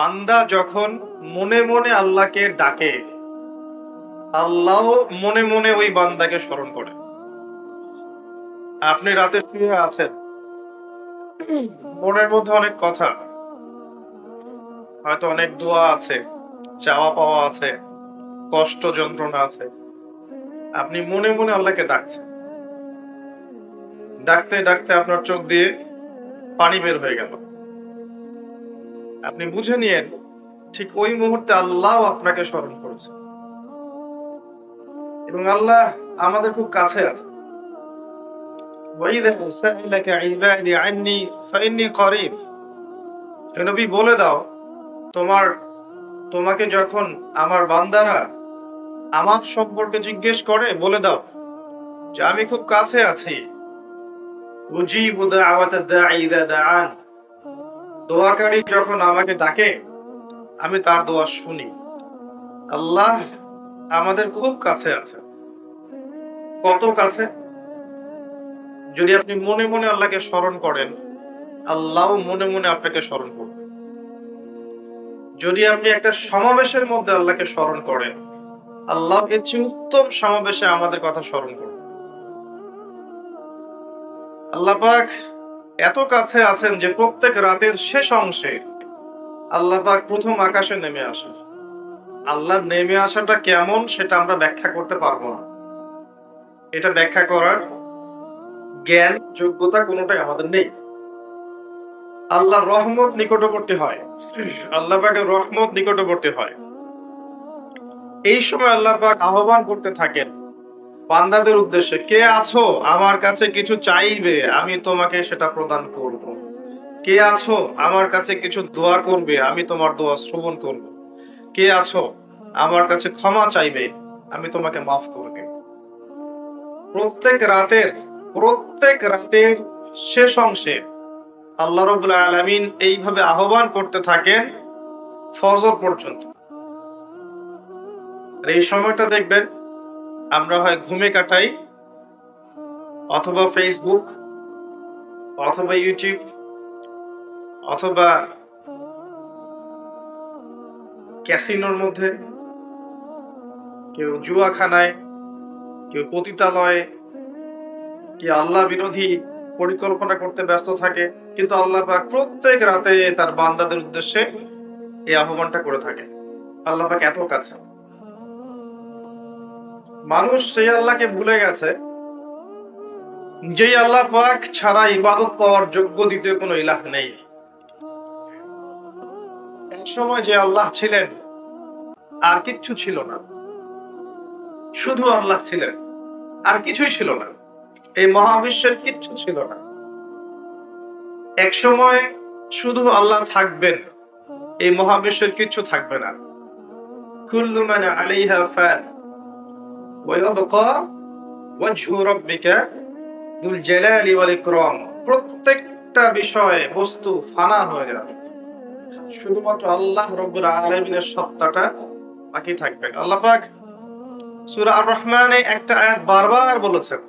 বান্দা যখন মনে মনে আল্লাহকে ডাকে আল্লাহ মনে মনে ওই বান্দাকে স্মরণ করে। আপনি রাতে শুয়ে আছেন। মনের মধ্যে অনেক কথা। হয়তো অনেক দোয়া আছে, চাওয়া পাওয়া আছে, কষ্ট যন্ত্রণা আছে। আপনি মনে মনে আল্লাহকে ডাকছেন। ডাকতে ডাকতে আপনার চোখ দিয়ে পানি বের হয়ে গেল। আপনি বুঝে নিয়েন, ঠিক ওই মুহূর্তে আল্লাহ আপনাকে স্মরণ করেছে। এবং আল্লাহ আমাদের খুব কাছে আছে। বলে দাও, তোমার, তোমাকে যখন আমার বান্দারা আমার সম্পর্কে জিজ্ঞেস করে, বলে দাও যে আমি খুব কাছে আছি। উজিবুদা আওয়াতা দাঈদা দোয়াকারী যখন আমাকে ডাকে, আমি তার দোয়া শুনি। আল্লাহ আমাদের খুব কাছে আছে। কত কাছে? যদি আপনি মনে মনে আল্লাহকে স্মরণ করেন আল্লাহ মনে মনে আপনাকে স্মরণ করবেন যদি আপনি একটা সমাবেশের মধ্যে আল্লাহকে স্মরণ করেন, আল্লাহ এর উত্তম সমাবেশে আমাদের কথা স্মরণ করবেন আল্লাহ পাক এত কাছে আছেন যে প্রত্যেক রাতের শেষ অংশে আল্লাহ পাক প্রথম আকাশে নেমে আসেন। আল্লাহর নেমে আসাটা কেমন সেটা আমরা ব্যাখ্যা করতে পারব না। এটা ব্যাখ্যা করার জ্ঞান, যোগ্যতা কোনোটাই আমাদের নেই। আল্লাহ রহমত নিকটবর্তী হয়। আল্লাহ পাকের রহমত নিকটবর্তী হয়। এই সময় আল্লাহ পাক আহ্বান করতে থাকেন বান্দাদের উদ্দেশ্যে, কে আছো? আমার কাছে কিছু চাইবে, আমি তোমাকে সেটা প্রদান করব। কে আছো? আমার কাছে কিছু দোয়া করবে, আমি তোমার দোয়া শ্রবণ করব। কে আছো? আমার কাছে ক্ষমা চাইবে, আমি তোমাকে মাফ করবে। প্রত্যেক রাতের প্রত্যেক রাতের শেষ অংশে আল্লাহ রবুল্লা আলমিন এইভাবে আহ্বান করতে থাকেন ফজর পর্যন্ত। এই সময়টা দেখবেন আমরা হয় ঘুমে কাটাই, অথবা ফেসবুক অথবা ইউটিউব অথবা ক্যাসিনোর মধ্যে, কেউ জুয়াখানায়, কেউ পতিতালয়ে কি আল্লাহ বিরোধী পরিকল্পনা করতে ব্যস্ত থাকে, কিন্তু আল্লাহ পাক প্রত্যেক রাতে তার বান্দাদের উদ্দেশ্যে এই আহ্বানটা করে থাকে আল্লাহ পাক এত কাছে মানুষ সেই আল্লাহকে ভুলে গেছে। যেই আল্লাহ পাক ছাড়া ইবাদত পাওয়ার যোগ্য দ্বিতীয় কোনো ইলাহ নেই। এক সময় যে আল্লাহ ছিলেন, আর কিচ্ছু ছিল না। শুধু আল্লাহ ছিলেন, আর কিছুই ছিল না। এই মহাবিশ্বের কিচ্ছু ছিল না। এক সময় শুধু আল্লাহ থাকবেন, এই মহাবিশ্বের কিচ্ছু থাকবে না। কুল্লু মানে আলাইহা ফান ওয়ায়াবকা ওয়াজহু রাব্বিকা দুল জালালি ওয়াল ইকরাম প্রত্যেকটা বিষয় বস্তু ফানা হয়ে যাবে শুধুমাত্র আল্লাহ রব্বুল আলামিনের সত্তাটা বাকি থাকবে আল্লাহ পাক সূরা আর রহমানে একটা আয়াত বারবার বলেছেন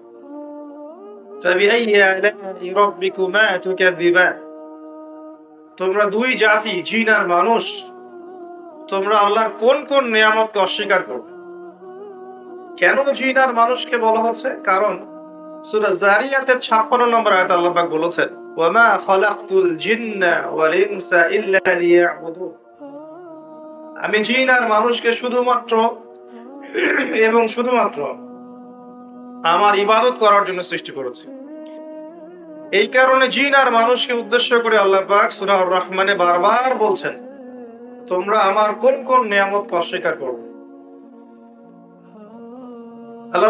فبأي آلاء ربكما تكذبان তোমরা দুই জাতি জিন আর মানুষ তোমরা আল্লাহর কোন কোন নিয়ামতকে অস্বীকার করবে কেন জিন আর মানুষকে বলা হচ্ছে? কারণ সূরা জারিয়াতের 56 নম্বর আয়াত আল্লাহ পাক বলেছেন, ওয়ামা খালাকতুল জিন্না ওয়াল ইনসা ইল্লা আমি জিন আর মানুষকে শুধুমাত্র এবং শুধুমাত্র আমার ইবাদত করার জন্য সৃষ্টি করেছি। এই কারণে জিন আর মানুষকে উদ্দেশ্য করে আল্লাহ পাক সূরা রহমানে বারবার বলছেন, তোমরা আমার কোন কোন নিয়ামতকে অস্বীকার করবে? আল্লাহ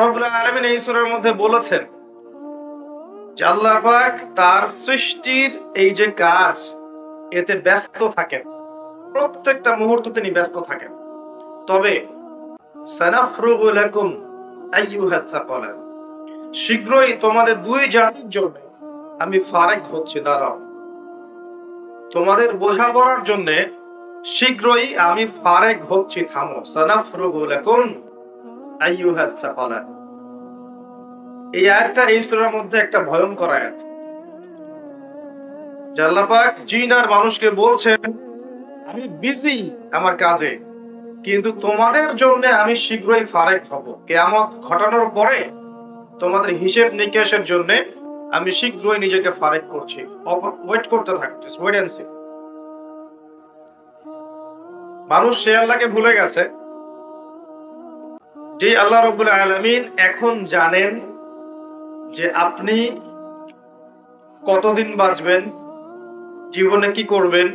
এই মধ্যে বলেছেন যে আল্লাহ পাক তার সৃষ্টির এই যে কাজ, এতে ব্যস্ত থাকেন। প্রত্যেকটা মুহূর্ত তিনি ব্যস্ত থাকেন। তবে শীঘ্রই তোমাদের দুই জাতির জন্য আমি ফারেক হচ্ছি, দাঁড়াও। তোমাদের বোঝা বোঝাপড়ার জন্য শীঘ্রই আমি ফারেক হচ্ছি, থামো। সানাফরুগু লাকুম এই আয়াতটা এই মধ্যে একটা ভয়ঙ্কর আয়াত। যে আল্লাহ পাক জিন আর মানুষকে বলছেন, আমি বিজি আমার কাজে, কিন্তু তোমাদের জন্য আমি শীঘ্রই ফারেক হব। কেয়ামত ঘটানোর পরে তোমাদের হিসেব নিকেশের জন্য আমি শীঘ্রই নিজেকে ফারেক করছি। ওয়েট করতে থাকছি ওয়েট সি মানুষ সে ভুলে গেছে যে আল্লাহ রবুল আলমিন এখন জানেন যে আপনি কতদিন বাঁচবেন, জীবনে কি করবেন,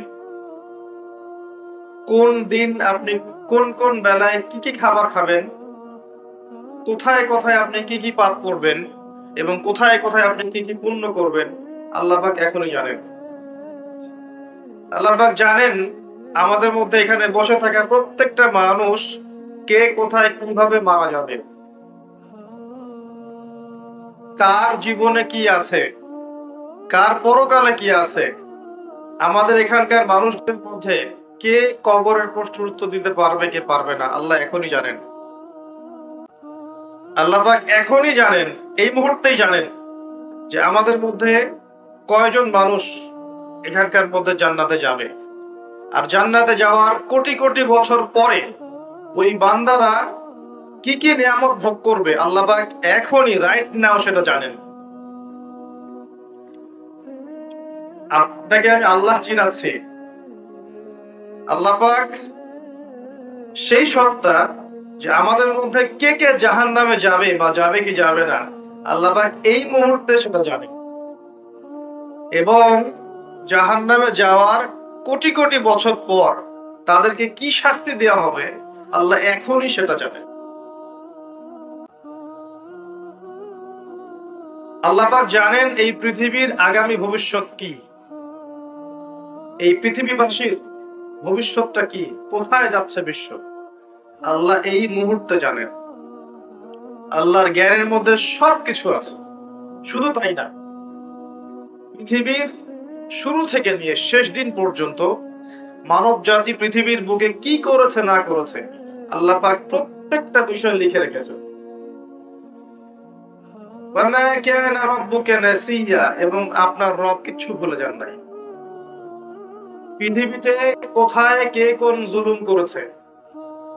কোন দিন আপনি কোন কোন বেলায় কি কি খাবার খাবেন, কোথায় কোথায় আপনি কি কি পাপ করবেন এবং কোথায় কোথায় আপনি কি কি পূর্ণ করবেন, আল্লাহ পাক এখনই জানেন। আল্লাহবাক জানেন আমাদের মধ্যে এখানে বসে থাকা প্রত্যেকটা মানুষ কে কোথায় কীভাবে মারা যাবে? কার জীবনে কি আছে? কার পরকালে কি আছে? আমাদের এখানকার মানুষদের মধ্যে কে কবরের প্রশ্নের উত্তর দিতে পারবে, কে পারবে না, আল্লাহ এখনই জানেন। আল্লাহবাক এখনই জানেন, এই মুহূর্তেই জানেন যে আমাদের মধ্যে কয়জন মানুষ এখানকার মধ্যে জান্নাতে যাবে। আর জান্নাতে যাওয়ার কোটি কোটি বছর পরে ওই বান্দারা কি কি নিয়ামত ভোগ করবে? আল্লাহ এখনই রাইট নাও সেটা জানেন। আপনাকে আমি আল্লাহ চিনাচ্ছি। আল্লাপাক সেই সত্তা যে আমাদের মধ্যে কে কে জাহান নামে যাবে বা যাবে কি যাবে না আল্লাহ পাক এই মুহূর্তে সেটা জানে এবং জাহান নামে যাওয়ার কোটি কোটি বছর পর তাদেরকে কি শাস্তি দেওয়া হবে? আল্লাহ এখনই সেটা জানে। আল্লাহ পাক জানেন এই পৃথিবীর আগামী ভবিষ্যৎ কি। এই পৃথিবীবাসীর ভবিষ্যৎটা কি, কোথায় যাচ্ছে বিশ্ব? আল্লাহ এই মুহূর্তে জানেন। আল্লাহর জ্ঞানের মধ্যে সবকিছু আছে, শুধু তাই না। পৃথিবীর শুরু থেকে নিয়ে শেষ দিন পর্যন্ত মানব জাতি পৃথিবীর বুকে কি করেছে, না করেছে, আল্লাহ পাক প্রত্যেকটা বিষয় লিখে নাসিয়া, এবং আপনার রব কিছু ভুলে যান নাই। পৃথিবীতে কোথায় কে কোন জুলুম করেছে,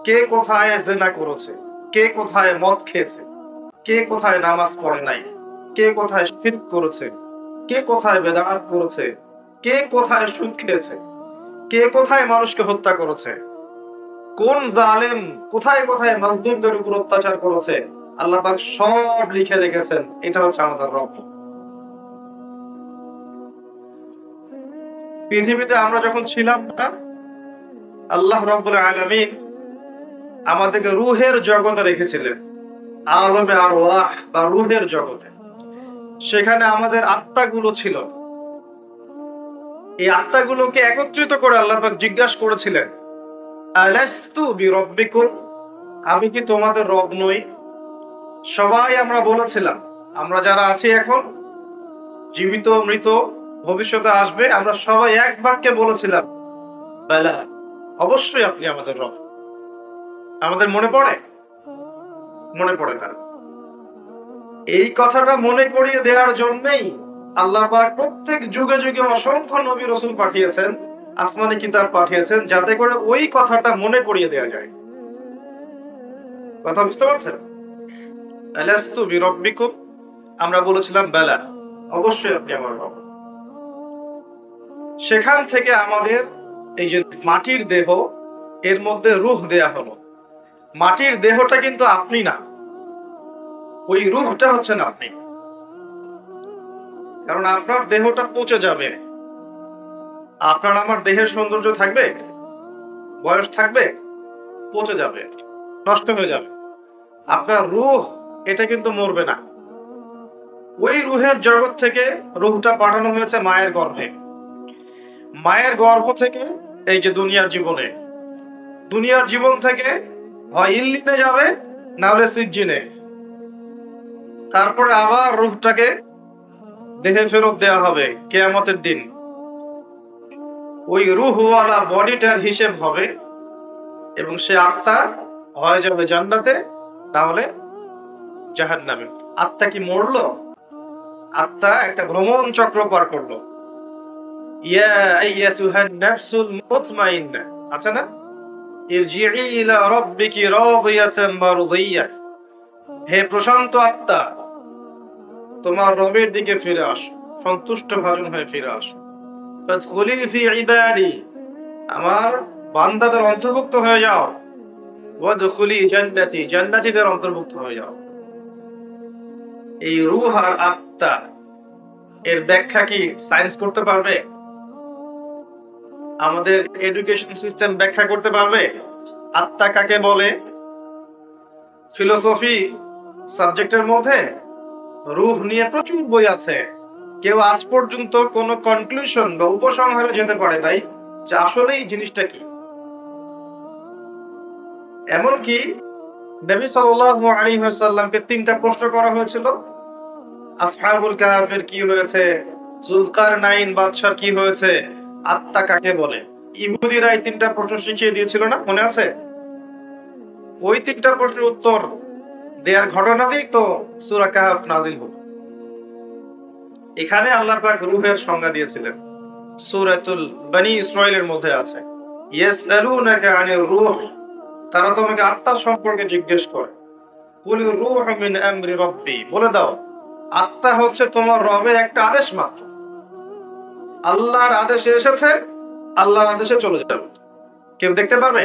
কে কোথায় জেনা করেছে, কে কোথায় মদ খেয়েছে, কে কোথায় নামাজ পড়ে নাই, কে কোথায় শিরক করেছে, কে কোথায় বেদাত করেছে, কে কোথায় সুদ খেয়েছে কে কোথায় মানুষকে হত্যা করেছে? কোন জালেম কোথায় কোথায় মাজলুমদের উপর অত্যাচার করেছে? আল্লাহ পাক সব লিখে রেখেছেন। এটা হচ্ছে আমাদের রব। পৃথিবীতে আমরা যখন ছিলাম না, আল্লাহ রব্বুল আলামিন আমাদেরকে রুহের জগতে রেখেছিলেন। আলমে আর ওয়াহ বা রুহের জগতে। সেখানে আমাদের আত্মাগুলো ছিল। এই আত্মাগুলোকে একত্রিত করে আল্লাহ জিজ্ঞাসা করেছিলেন আমি কি তোমাদের রব নই? সবাই আমরা বলেছিলাম, আমরা যারা আছি এখন, জীবিত, মৃত, ভবিষ্যতে আসবে, আমরা সবাই এক বাক্যে বলেছিলাম, বেলা, অবশ্যই আপনি আমাদের রব। আমাদের মনে পড়ে? মনে পড়ে না। এই কথাটা মনে করিয়ে দেওয়ার জন্যই আল্লাহ প্রত্যেক যুগে যুগে অসংখ্য নবী রসুল পাঠিয়েছেন, আসমানি কিতাব পাঠিয়েছেন, যাতে করে ওই কথাটা মনে করিয়ে দেওয়া যায়। কথা বুঝতে পারছেন? আমরা বলেছিলাম, বেলা, অবশ্যই আপনি আমার রব। সেখান থেকে আমাদের এই যে মাটির দেহ, এর মধ্যে রুহ দেয়া হলো। মাটির দেহটা কিন্তু আপনি না, ওই রুহটা হচ্ছেন আপনি। কারণ আপনার দেহটা পচে যাবে। আপনার আমার দেহের সৌন্দর্য থাকবে, বয়স থাকবে, পচে যাবে, নষ্ট হয়ে যাবে। আপনার রুহ, এটা কিন্তু মরবে না। ওই রুহের জগৎ থেকে রুহটা পাঠানো হয়েছে মায়ের গর্ভে। মায়ের গর্ভ থেকে এই যে দুনিয়ার জীবনে। দুনিয়ার জীবন থেকে হয় ইল্লিনে যাবে, না হলে সিজ্জিনে। তারপরে আবার রুহটাকে দেহে ফেরত দেওয়া হবে, কেয়ামতের দিন। ওই রুহওয়ালা বডিটার হিসেব হবে এবং সে আত্মা হয়ে যাবে জান্নাতে, তাহলে জাহান নামে আত্মা কি মরলো? আত্মা একটা ভ্রমণ চক্র পার করল। আছে না? হে প্রশান্ত আত্মা তোমার রবের দিকে ফিরে আসো, সন্তুষ্ট ভাজন হয়ে ফিরে আসো। আমার বান্দাদের অন্তর্ভুক্ত হয়ে যাও। ওয়াদখুলি জান্নাতি, জান্নাতীদের অন্তর্ভুক্ত হয়ে যাও। এই রূহ আর আত্মা, এর ব্যাখ্যা কি সায়েন্স করতে পারবে? আমাদের এডুকেশন সিস্টেম ব্যাখ্যা করতে পারবে? আত্মা কাকে বলে? ফিলোসফি সাবজেক্টের মধ্যে? রূহ নিয়ে প্রচুর বই আছে। কেউ আজ পর্যন্ত কোনো কনক্লুশন বা উপসংহারে যেতে পারে নাই, যে আসলে এই জিনিসটা কি? এমনকি নবী সাল্লাল্লাহু আলাইহি ওয়াসাল্লামকে তিনটা প্রশ্ন করা হয়েছিল। আসহাবুল কাহাফের কি হয়েছে? জুলকার নাইন বাদশার কি হয়েছে? আত্মা কাকে বলে? ইহুদিরা এই তিনটা প্রশ্ন শিখিয়ে দিয়েছিল না? মনে আছে? ওই তিনটা প্রশ্নের উত্তর দেয়ার ঘটনা দিয়েই তো সূরা কাহাফ নাজিল হলো। এখানে আল্লাহ পাক রূহের সংজ্ঞা দিয়েছিলেন, সূরাতুল বনি ইসরাইলের মধ্যে আছে, ইয়াসআলুনাকা আনির রূহ, তারা তোমাকে আত্মা সম্পর্কে জিজ্ঞেস করে, কুল রূহ মিন আমরি রাব্বি, বলে দাও, আত্মা হচ্ছে তোমার রবের একটা আদেশ মাত্র। আল্লাহর আদেশে এসেছে, আল্লাহর আদেশে চলে যাবে। কেউ দেখতে পারবে?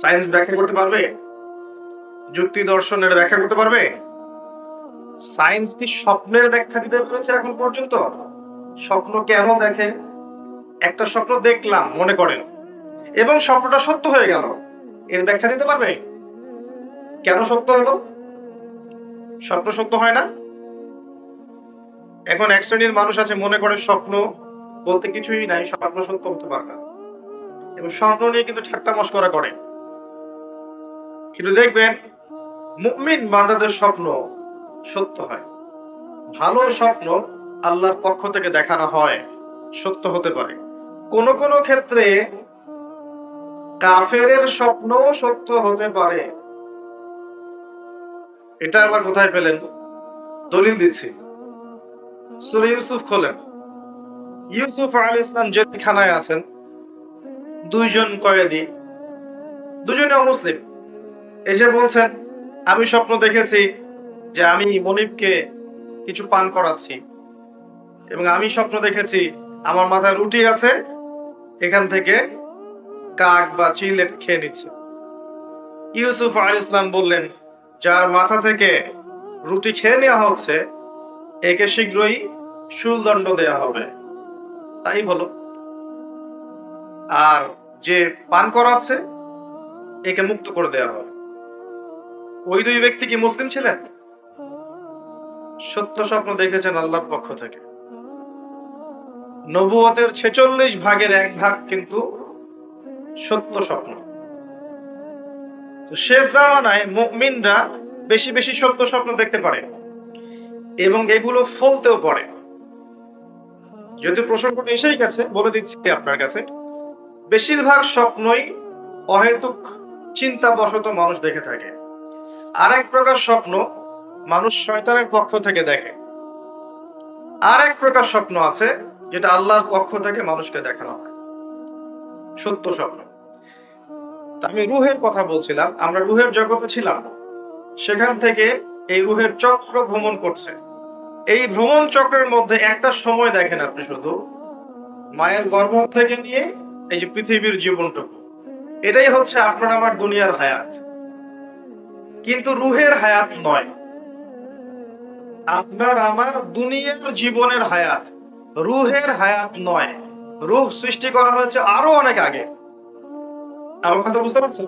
সায়েন্স ব্যাখ্যা করতে পারবে? যুক্তি দর্শনের ব্যাখ্যা করতে পারবে? সায়েন্স কি স্বপ্নের ব্যাখ্যা দিতে পেরেছে এখন পর্যন্ত? স্বপ্ন কেন দেখে? একটা স্বপ্ন দেখলাম, মনে করেন। এবং স্বপ্নটা সত্য হয়ে গেল। এর ব্যাখ্যা দিতে পারবে? কেন সত্য হলো? স্বপ্ন সত্য হয় না? এখন এক শ্রেণির মানুষ আছে, মনে করে স্বপ্ন বলতে কিছুই নাই, স্বপ্ন সত্য হতে পারে না। এবং স্বপ্ন নিয়ে কিন্তু ঠাট্টা মস্করা করে। কিন্তু দেখবেন মুমিন বান্দাদের স্বপ্ন সত্য হয়। ভালো স্বপ্ন আল্লাহর পক্ষ থেকে দেখানো হয়, সত্য হতে পারে। কোন কোন ক্ষেত্রে কাফেরের স্বপ্ন সত্য হতে পারে। এটা আবার কোথায় পেলেন? দলিল দিচ্ছি। সুরে ইউসুফ খোলেন। ইউসুফ আলী ইসলাম জেলখানায় আছেন। দুইজন কয়েদি। দুজনে অমুসলিম। যে বলছেন আমি স্বপ্ন দেখেছি যে আমি মনিবকে কিছু পান করাচ্ছি। এবং আমি স্বপ্ন দেখেছি আমার মাথায় রুটি আছে, এখান থেকে কাক বা চিল খেয়ে নিচ্ছে। ইউসুফ আল ইসলাম বললেন, যার মাথা থেকে রুটি খেয়ে নেওয়া হচ্ছে, একে শীঘ্রই শুলদণ্ড দেয়া হবে। তাই হলো। আর যে পান করাচ্ছে, একে মুক্ত করে দেয়া হবে। ওই দুই ব্যক্তি কি মুসলিম ছিলেন? সত্য স্বপ্ন দেখেছেন আল্লাহর পক্ষ থেকে। নবুয়তের ছেচল্লিশ ভাগের এক ভাগ কিন্তু সত্য স্বপ্ন। শেষ জামানায় মুমিনরা বেশি বেশি সত্য স্বপ্ন দেখতে পারে এবং এগুলো ফলতেও পারে। যদি প্রসঙ্গটা এসেই গেছে, বলে দিচ্ছি আপনার কাছে। বেশিরভাগ স্বপ্নই অহেতুক চিন্তা বশত মানুষ দেখে থাকে। আর এক প্রকার স্বপ্ন মানুষ শয়তানের পক্ষ থেকে দেখে। আর এক প্রকার স্বপ্ন আছে যেটা আল্লাহর পক্ষ থেকে মানুষকে দেখানো হয়। সত্য স্বপ্ন। আমি রুহের কথা বলছিলাম, আমরা রুহের জগতে ছিলাম সেখান থেকে এই রুহের চক্র ভ্রমণ করছে। এই ভ্রমণ চক্রের মধ্যে একটা সময় দেখেন আপনি শুধু, মায়ের গর্ভ থেকে নিয়ে এই যে পৃথিবীর জীবনটুকু। এটাই হচ্ছে আপনার আমার দুনিয়ার হায়াত। কিন্তু রুহের হায়াত নয়। আপনার আমার দুনিয়ার জীবনের হায়াত। রুহের হায়াত নয়। রুহ সৃষ্টি করা হয়েছে আরও অনেক আগে। আমার কথা বুঝতে পারছেন?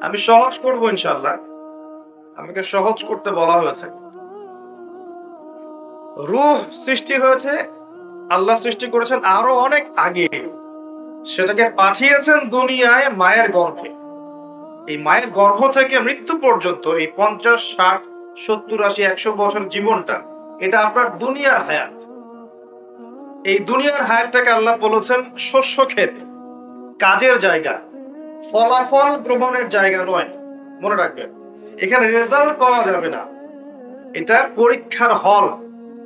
আমি সহজ করব ইনশাল্লাহ আমাকে সহজ করতে বলা হয়েছে। রুহ সৃষ্টি হয়েছে, আল্লাহ সৃষ্টি করেছেন আরও অনেক আগে। সেটাকে পাঠিয়েছেন দুনিয়ায় মায়ের গর্ভে। এই মায়ের গর্ভ থেকে মৃত্যু পর্যন্ত এই পঞ্চাশ, ষাট, সত্তর, আশি, একশো বছর জীবনটা, এটা আপনার দুনিয়ার হায়াত। এই দুনিয়ার হায়াতটাকে আল্লাহ বলেছেন শস্য ক্ষেত। কাজের জায়গা, ফলাফল গ্রহণের জায়গা নয়। মনে রাখবেন, এখানে রেজাল্ট পাওয়া যাবে না। এটা পরীক্ষার হল,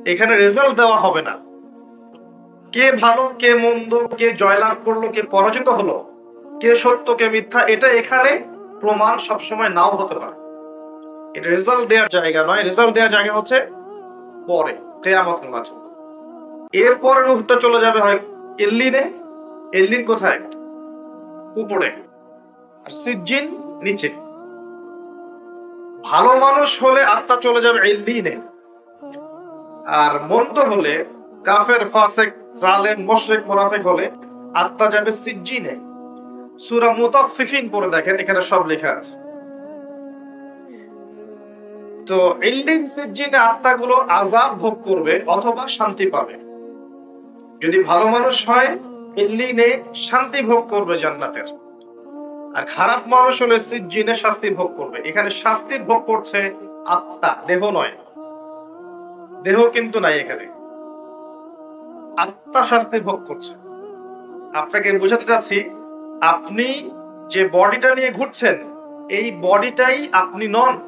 এখানে রেজাল্ট দেওয়া হবে না। কে ভালো, কে মন্দ, কে জয়লাভ করল, কে পরাজিত হলো, কে সত্য, কে মিথ্যা, এটা এখানে প্রমাণ সবসময় নাও হতে পারে। এটা রেজাল্ট দেওয়ার জায়গা নয়। রেজাল্ট দেওয়ার জায়গা হচ্ছে পরে, কেয়ামতের মাঠে এরপরে রূপটা চলে যাবে হয় এল্লিনে। এল্লিন কোথায়? উপরে। আর সিজ্জিন নিচে। ভালো মানুষ হলে আত্মা চলে যাবে এল্লিনে। আর মন্দ হলে কাফের, ফাসেক, জালেম, মুশরিক, মুনাফিক হলে আত্মা যাবে সিজ্জিনে। সূরা মুতাফফিফিন পড়ে দেখেন, এখানে সব লেখা আছে। তো ইল্ডিং সিজ্জিনে আত্মাগুলো আযাব ভোগ করবে অথবা শান্তি পাবে। যদি ভালো মানুষ হয় ইল্লিনে শান্তি ভোগ করবে জান্নাতের। আর খারাপ মানুষ হলে সিজ্জিনে শাস্তি ভোগ করবে। এখানে শাস্তি ভোগ করছে আত্মা, দেহ নয়। দেহ কিন্তু নাই এখানে। আত্মা শাস্তি ভোগ করছে। আপনাকে বোঝাতে চাচ্ছি আপনি যে বডিটা নিয়ে ঘুরছেন, এই বডিটাই আপনি নন।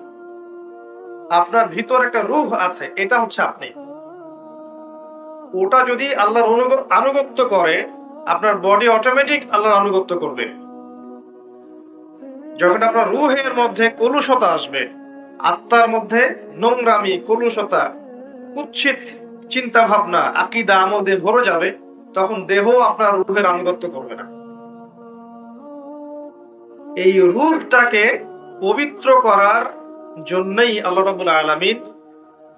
আপনার ভিতর একটা রূহ আছে, এটা হচ্ছে আপনি। ওটা যদি আল্লাহর আনুগত্য করে, আপনার বডি অটোমেটিক আল্লাহর আনুগত্য করবে। যখন আপনার রুহের মধ্যে কলুষতা আসবে, আত্মার মধ্যে নোংরামি, কলুষতা, কুৎসিত চিন্তা ভাবনা আকিদা আমদে ভরে যাবে, তখন দেহ আপনার রুহের আনুগত্য করবে না। এই রূপটাকে পবিত্র করার জন্যই আল্লাহ রাবুল আলামিন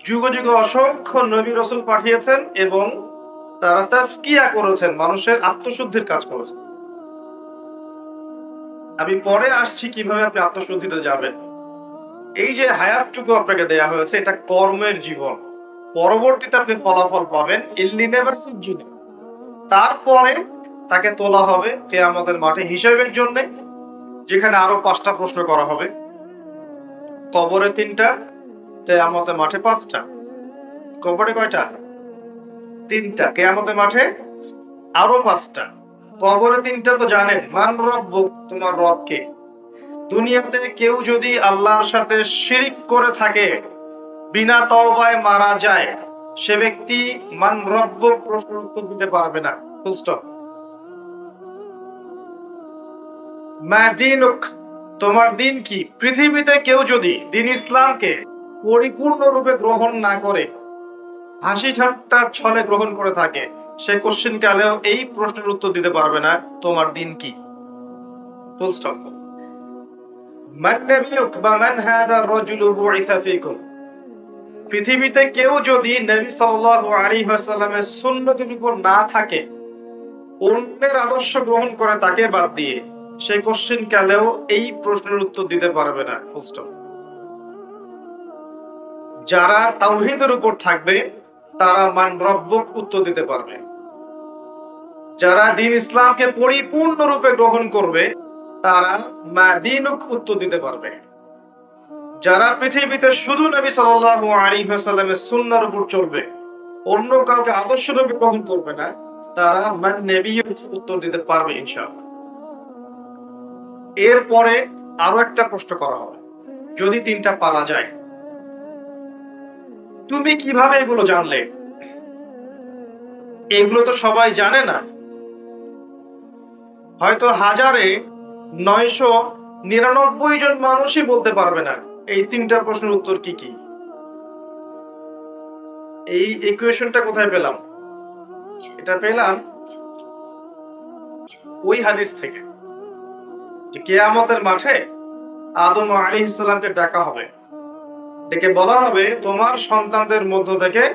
যুগ যুগ অসংখ্য নবী রসুল পাঠিয়েছেন এবং তারা তাস্কিয়া করেছেন, মানুষের আত্মশুদ্ধির কাজ করেছেন। আমি পরে আসছি কীভাবে আপনি আত্মশুদ্ধিতে যাবেন। এই যে হায়াতটুকু আপনাকে দেয়া হয়েছে, এটা কর্মের জীবন। পরবর্তীতে আপনি ফলাফল পাবেন তারপরে তাকে তোলা হবে কে আমাদের মাঠে হিসাবের জন্য। যেখানে আরও পাঁচটা প্রশ্ন করা হবে। কবরে তিনটা কেয়ামতের মাঠে পাঁচটা। কবরে কয়টা? তিনটা। কেয়ামতের মাঠে আরও পাঁচটা। কবরে তিনটা তো জানেন, মান রব তোমার রব কে? দুনিয়াতে কেউ যদি আল্লাহর সাথে শিরিক করে থাকে, বিনা তওবায় মারা যায়, সে ব্যক্তি মান রব্ব প্রশ্ন উত্তর দিতে পারবে না। ফুল স্টপ তোমার দিন কি? পৃথিবীতে কেউ যদি দিন ইসলামকে পরিপূর্ণরূপে গ্রহণ না করে, হাসি ঠাট্টার ছলে গ্রহণ করে থাকে, সে কোশ্চেন কালেও এই প্রশ্নের উত্তর দিতে পারবে না, তোমার দিন কি? পৃথিবীতে কেউ যদি নবী ওয়াসাল্লামের সুন্নতের উপর না থাকে, অন্যের আদর্শ গ্রহণ করে তাকে বাদ দিয়ে সে কোশ্চেন কালেও এই প্রশ্নের উত্তর দিতে পারবে না ফুল স্টপ যারা তাওহীদের উপর থাকবে, তারা মান রব্বক উত্তর দিতে পারবে। যারা দিন ইসলামকে পরিপূর্ণরূপে গ্রহণ করবে, তারা মা দিনুক উত্তর দিতে পারবে। যারা পৃথিবীতে শুধু নবী সাল্লাল্লাহু আলাইহি ওয়াসাল্লামের সুন্নাহর উপর চলবে, অন্য কাউকে আদর্শরূপে গ্রহণ করবে না, তারা মান নবিয়্যুক উত্তর দিতে পারবে, ইনশাআল্লাহ। এরপরে আরও একটা প্রশ্ন করা হবে যদি তিনটা পারা যায়। তুমি কীভাবে এগুলো জানলে? এগুলো তো সবাই জানে না। হয়তো হাজারে নয়শো নিরানব্বই জন মানুষই বলতে পারবে না, এই তিনটা প্রশ্নের উত্তর কি কি? এই ইকুয়েশনটা কোথায় পেলাম? এটা পেলাম ওই হাদিস থেকে। কেয়ামতের মাঠে আদম আলী ইসলামকে ডাকা হবে। ডেকে বলা হবে, তোমার সন্তানদের মধ্য থেকে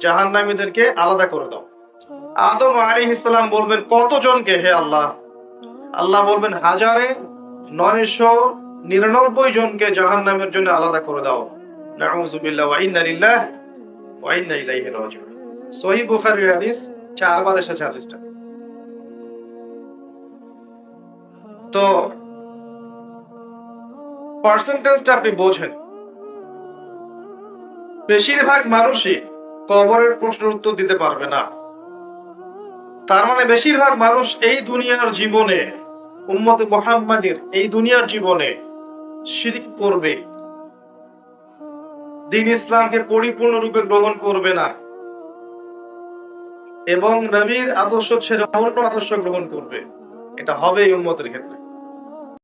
জাহান্নামীদেরকে আলাদা করে দাও। আদম আলী ইসলাম বলবেন, কতজনকে হে আল্লাহ? আল্লাহ বলবেন, হাজারে নয়শো নিরানব্বই জনকে জাহান্নামের জন্য আলাদা করে দাও। সহিহ বুখারীর হাদিস, চারবার এসেছে হাদিসটা। তো পার্সেন্টেজটা আপনি বোঝেন। বেশিরভাগ মানুষই কবরের প্রশ্নের উত্তর দিতে পারবে না। তার মানে বেশিরভাগ মানুষ এই দুনিয়ার জীবনে, উম্মতে মোহাম্মদের এই দুনিয়ার জীবনে শিরিক করবে। দিন ইসলামকে পরিপূর্ণরূপে গ্রহণ করবে না। এবং নবীর আদর্শ ছেড়ে অন্য আদর্শ গ্রহণ করবে। এটা হবে এই উম্মতের ক্ষেত্রে।